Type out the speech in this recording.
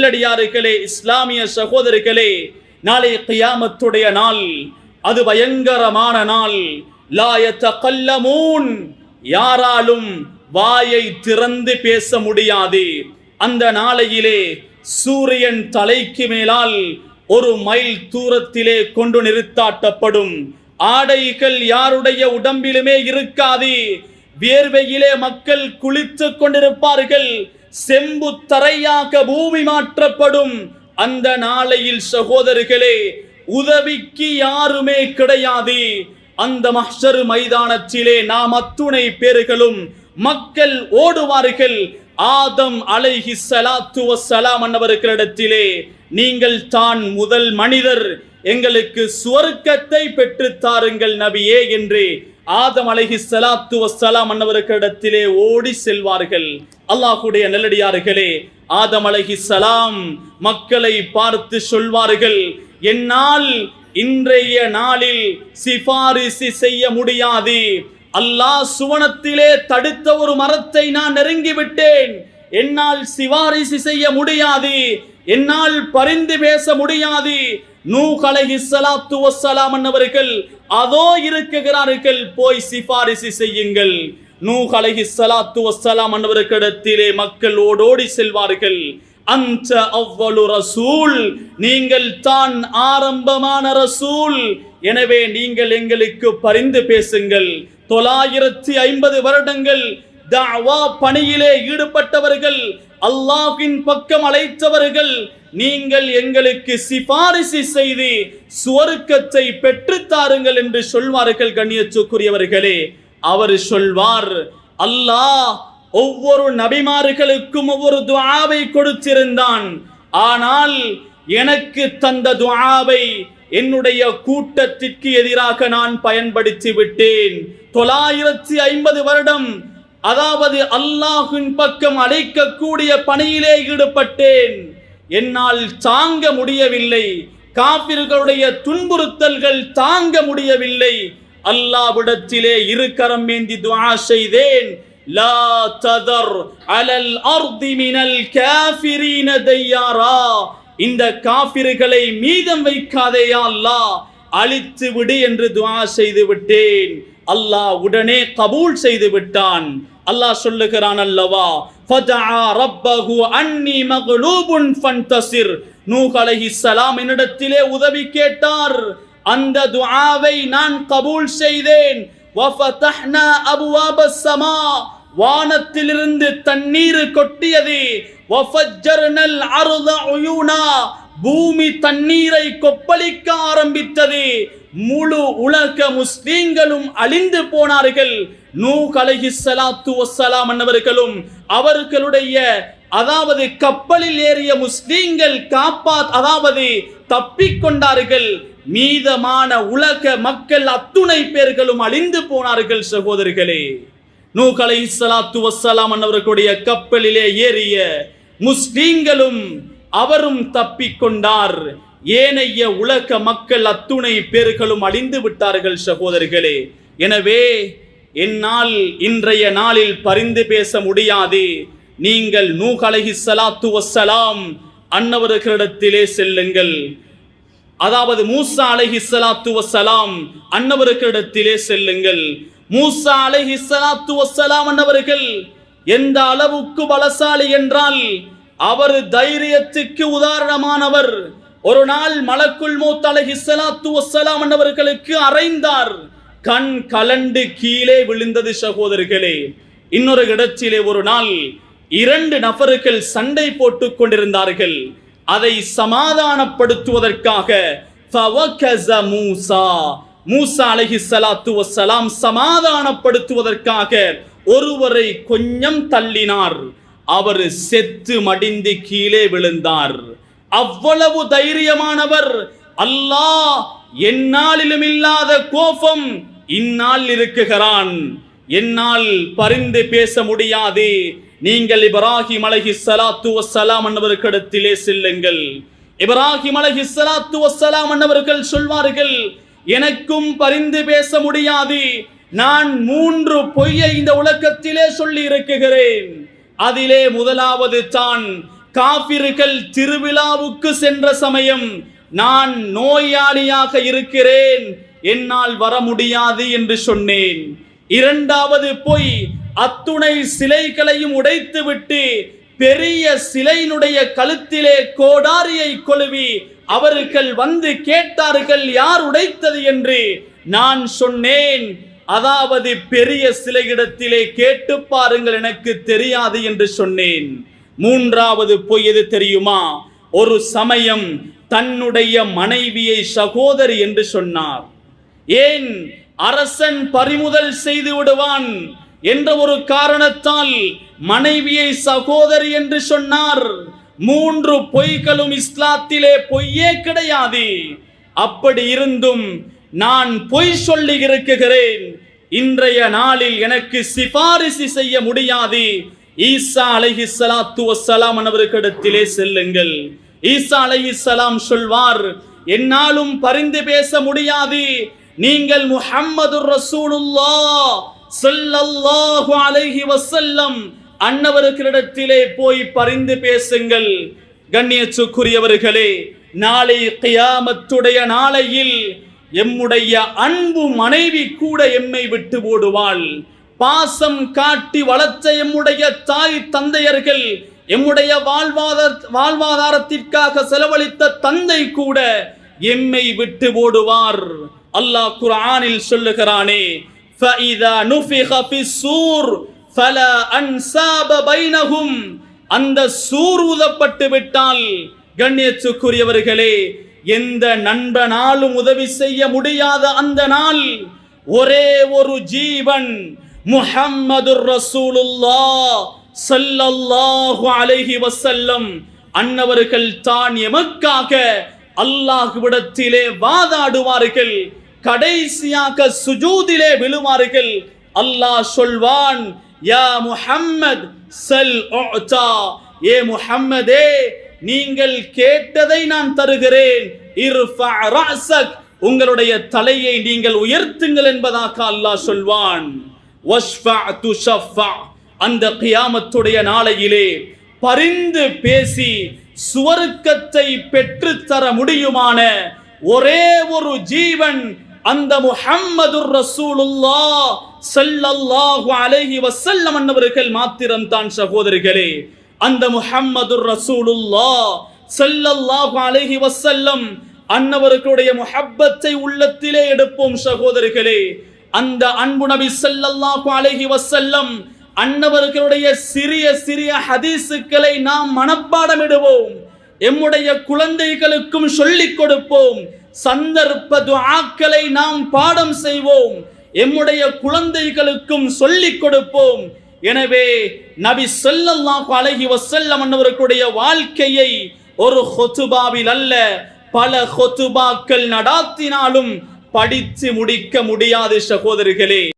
நல்லடியார்களே இஸ்லாமிய சகோதரர்களே நாளை கியாமத்துடைய நாள். அது பயங்கரமான நாள். லாயத்த கல்லமூன் யாராலும் வாயை திறந்து பேச முடியாது. அந்த நாளையிலே சூரியன் தலைக்கு மேலால் ஒரு மைல் தூரத்திலே கொண்டு நிறுத்தாட்டப்படும். ஆடைகள் யாருடைய உடம்பிலுமே இருக்காது. வியர்வையிலே மக்கள் குளித்துக் கொண்டிருப்பார்கள். செம்பு தரையாக பூமி மாற்றப்படும் அந்த நாளையில் சகோதரர்களே உதவிக்கு யாருமே கிடையாது. அந்த மஹ்ஷர் மைதானத்திலே நாம் அத்துணை பேர்களும் மக்கள் ஓடுவார்கள். ஆதம் அலைஹி ஸலாத்து வஸ்ஸலாம் அன்னவர்களிடத்திலே நீங்கள் தான் முதல் மனிதர். எங்களுக்கு சுவர்க்கத்தை பெற்றுத்தாருங்கள் நபியே என்று ஆதம் அலைஹி சலாத்து வசலாம் அன்னவர்களிடத்திலே ஓடி செல்வார்கள். அல்லாஹுடைய நல்லடியார்களே ஆதம் அலைஹி சலாம் மக்களை பார்த்து சொல்வார்கள் என்னால் இன்றைய நாளில் சிபாரிசு செய்ய முடியாது. அல்லாஹ் சுவனத்திலே தடுத்த ஒரு மரத்தை நான் நெருங்கி விட்டேன் என்னால் சிபாரிசு செய்ய முடியாது என்னால் பரிந்து பேச முடியாது. நூஹ் அலைஹிஸ்ஸலாத்து வஸ்ஸலாம் அன்னவர்கள் அதோ இருக்குகிறார்கள் போய் சிபாரிசு செய்யுங்கள். நூஹ் சலாத்து வசலாம் அன்னவர்களிடத்திலே மக்கள் ஓடோடி செல்வார்கள். அந்த அவ்வளு ரசூல் நீங்கள் தான் ஆரம்பமான ரசூல். எனவே நீங்கள் எங்களுக்கு பரிந்து பேசுங்கள். தொள்ளாயிரத்தி ஐம்பது வருடங்கள் தாவா பணியிலே ஈடுபட்டவர்கள் அல்லாஹின் பக்கம் அழைத்தவர்கள் நீங்கள் எங்களுக்கு சிபாரிசு செய்து சுவர்க்கத்தை பெற்றுத் தாருங்கள் என்று சொல்வார்கள் கண்ணியச்சுக்குரியவர்களே அவர் சொல்வார் அல்லாஹ் ஒவ்வொரு நபிமார்களுக்கும் ஒவ்வொரு துவாவை கொடுத்திருந்தான். ஆனால் எனக்கு தந்த துவாவை என்னுடைய கூட்டத்திற்கு எதிராக நான் பயன்படுத்தி விட்டேன். தொள்ளாயிரத்தி ஐம்பது வருடம் அதாவது அல்லாஹின் பக்கம் அழைக்கக்கூடிய பணியிலே ஈடுபட்டேன். என்னால் தாங்க முடியவில்லை. காபிர்களுடைய துன்புறுத்தல்கள் தாங்க முடியவில்லை. அல்லாவிடத்திலே இருக்கரம் ஏந்தி துவா செய்தேன். லா ததர் அலல் அர்தி மினல் காஃபிரீன தையாரா. இந்த காபிர்களை மீதம் வைக்காதேயா அல்லாஹ். அழித்து விடு என்று துவா செய்து விட்டேன். அல்லாஹ் உடனே கபூல் செய்து விட்டான். அல்லாஹ் சொல்லுகிறான் அல்லவா ஃபதஆ ரப்பஹு அன்னி மக்லூபுன் ஃபன்தசிர். நூஹ் அலைஹிஸ்ஸலாம் என்னிடத்திலே உதவி கேட்டார். அந்த துஆவை நான் கபூல் செய்தேன். வஃபதஹ்னா அபுவாபஸ் ஸமா. வானத்திலிருந்து தண்ணீர் கொட்டியது. வஃபஜ்ஜர்னல் அர்த உயூனா. பூமி தண்ணீரை கொப்பளிக்க ஆரம்பித்தது. முழு உலக முஸ்லீம்களும் அழிந்து போனார்கள். நூ கலகி சலாத்து வசலாம் அன்னவர்களும் அவர்களுடைய அதாவது கப்பலில் ஏறிய முஸ்லீம்கள் காப்பாத் அதாவது தப்பிக்கொண்டார்கள். மீதமான உலக மக்கள் அத்துணை பேர்களும் அழிந்து போனார்கள் சகோதரர்களே நூ கலை சலாத்து வசலாம் அன்னவர்களுடைய கப்பலிலே ஏறிய முஸ்லீம்களும் அவரும் தப்பிக்கொண்டார். ஏனைய உலக மக்கள் அத்துணை பேர்களும் அழிந்து விட்டார்கள் சகோதரர்களே எனவே என்னால் இன்றைய நாளில் பரிந்து பேச முடியாது. நீங்கள் நூகலகி சலாத்து வசலாம் அன்னவர்களிடத்திலே செல்லுங்கள். அதாவது மூசா அலஹி சலாத்து வசலாம் அன்னவர்களிடத்திலே செல்லுங்கள். மூசா அலஹி சலாத்து வசலாம் அன்னவர்கள் எந்த அளவுக்கு பலசாலி என்றால் அவர் தைரியத்துக்கு உதாரணமானவர். ஒரு நாள் மலக்குள் மூத் அலைஹிஸ்ஸலாத்து அன்னவர்களுக்கு அறைந்தார் கண் கலண்டு கீழே விழுந்தது சகோதரர்களே இன்னொரு இடத்திலே ஒரு நாள் இரண்டு நபர்கள் சண்டை போட்டுக் கொண்டிருந்தார்கள். அதை சமாதானப்படுத்துவதற்காக மூசா. மூசா மூசா சலாத்து வசலாம் சமாதானப்படுத்துவதற்காக ஒருவரை கொஞ்சம் தள்ளினார். அவர் செத்து மடிந்து கீழே விழுந்தார். அவ்வளவு தைரியமானவர். அல்லாஹ் என்னாலிலும் இல்லாத கோபம் இந்நாள் இருக்குகிறான். என்னால் பரிந்து பேச முடியாது. நீங்கள் இப்ராஹிம் அலஹி சலாத்து வசலாம் அன்னவர்களிடத்திலே செல்லுங்கள். இப்ராஹிம் அலஹி சலாத்து வசலாம் அன்னவர்கள் சொல்வார்கள் எனக்கும் பரிந்து பேச முடியாது. நான் மூன்று பொய்யை இந்த உலகத்திலே சொல்லி இருக்குகிறேன் அதிலே முதலாவது தான் காபிர்கள் திருவிழாவுக்கு சென்ற சமயம் நான் நோயாளியாக இருக்கிறேன் என்னால் வர முடியாது என்று சொன்னேன். இரண்டாவது போய் அத்துணை சிலைகளையும் உடைத்துவிட்டு பெரிய சிலையினுடைய கழுத்திலே கோடாரியை கொழுவி அவர்கள் வந்து கேட்டார்கள் யார் உடைத்தது? என்று நான் சொன்னேன். அதாவது பெரிய சிலையிடத்திலே கேட்டு பாருங்கள் எனக்கு தெரியாது என்று சொன்னேன். மூன்றாவது பொய் எது தெரியுமா? ஒரு சமயம் தன்னுடைய மனைவியை சகோதரி என்று சொன்னார். ஏன்? அரசன் பறிமுதல் செய்து விடுவான் என்ற ஒரு காரணத்தால் மனைவியை சகோதரி என்று சொன்னார். மூன்று பொய்களும் இஸ்லாத்திலே பொய்யே கிடையாது. அப்படி இருந்தும் நான் பொய் சொல்லி இருக்குகிறேன் இன்றைய நாளில் எனக்கு சிபாரிசு செய்ய முடியாது. ஈசா அலஹி சலாத்து வசலாம் அவர்களிடத்திலே செல்லுங்கள். ஈசா அலஹி சலாம் சொல்வார் என்னாலும் பரிந்து பேச முடியாது. நீங்கள் முஹம்மது ரசூலுல்லா சல்லல்லாஹு அலைஹி வசல்லம் அன்னவர்களிடத்திலே போய் பரிந்து பேசுங்கள். கண்ணியச்சுக்குரியவர்களே நாளை கியாமத்துடைய நாளையில் எம்முடைய அன்பு மனைவி கூட எம்மை விட்டு ஓடுவாள் பாசம் காட்டி வளர்த்த எம்முடைய தாய் தந்தையர்கள் எம்முடைய வாழ்வாதார வாழ்வாதாரத்திற்காக செலவழித்த தந்தை கூட எம்மை விட்டு ஓடுவார் அல்லாஹ் குர்ஆனில் சொல்லுகிறானே فَإِذَا نُفِخَ فِي الصُّورِ فَلَا أَنْسَابَ بَيْنَهُمْ அந்த சூர் ஊதப்பட்டு விட்டால் கண்ணியத்துக்குரியவர்களே எந்த நண்பனாலும் உதவி செய்ய முடியாத அந்த நாள் ஒரே ஒரு ஜீவன் முஹம்மது ரசூலுல்லாஹ் சல்லல்லாஹு அலைஹி வசல்லம் அன்னவர்கள் தான் எமக்காக அல்லாஹ்விடத்திலே வாதாடுவார்கள் கடைசியாக சுஜூதிலே விழுவார்கள். அல்லாஹ் சொல்வான் யா முஹம்மத் சல் ஏ முஹம்மதே நீங்கள் கேட்டதை நான் தருகிறேன். உங்களுடைய தலையை நீங்கள் உயர்த்துங்கள் என்பதாக அல்லாஹ் சொல்வான். அந்த கியாமத்துடைய நாளையிலே பரிந்து பேசி சுவருக்கத்தை பெற்றுத்தர முடியுமான ஒரே ஒரு ஜீவன் அந்த முஹம்மது ரசூலுல்லா சல்லல்லாஹு அலைஹி வஸல்லம் அன்னவர்கள் மாத்திரம் தான் சகோதரிகளே. அந்த முஹம்மதுர் ரசூலுல்லாஹ் செல்லல்லாஹ் அலைஹி வசல்லம் அன்னவர்களுடைய முஹப்பத்தை உள்ளத்திலே எடுப்போம் சகோதரிகளே. அந்த அன்பு நபி ஸல்லல்லாஹு அலைஹி வசல்லம் அன்னவர்களுடைய சிறிய சிறிய ஹதீசுக்களை நாம் மனப்பாடமிடுவோம். எம்முடைய குழந்தைகளுக்கும் சொல்லிக் கொடுப்போம். சந்தர்ப்ப துஆக்களை நாம் பாடம் செய்வோம். எம்முடைய குழந்தைகளுக்கும் சொல்லிக் கொடுப்போம். எனவே நபி ஸல்லல்லாஹு அலைஹி வசல்லம் அன்னவர்களுடைய வாழ்க்கையை ஒரு ஹொத்துபாவில் அல்ல பல ஹொத்துபாக்கள் நடாத்தினாலும் படித்து முடிக்க முடியாது சகோதரிகளே.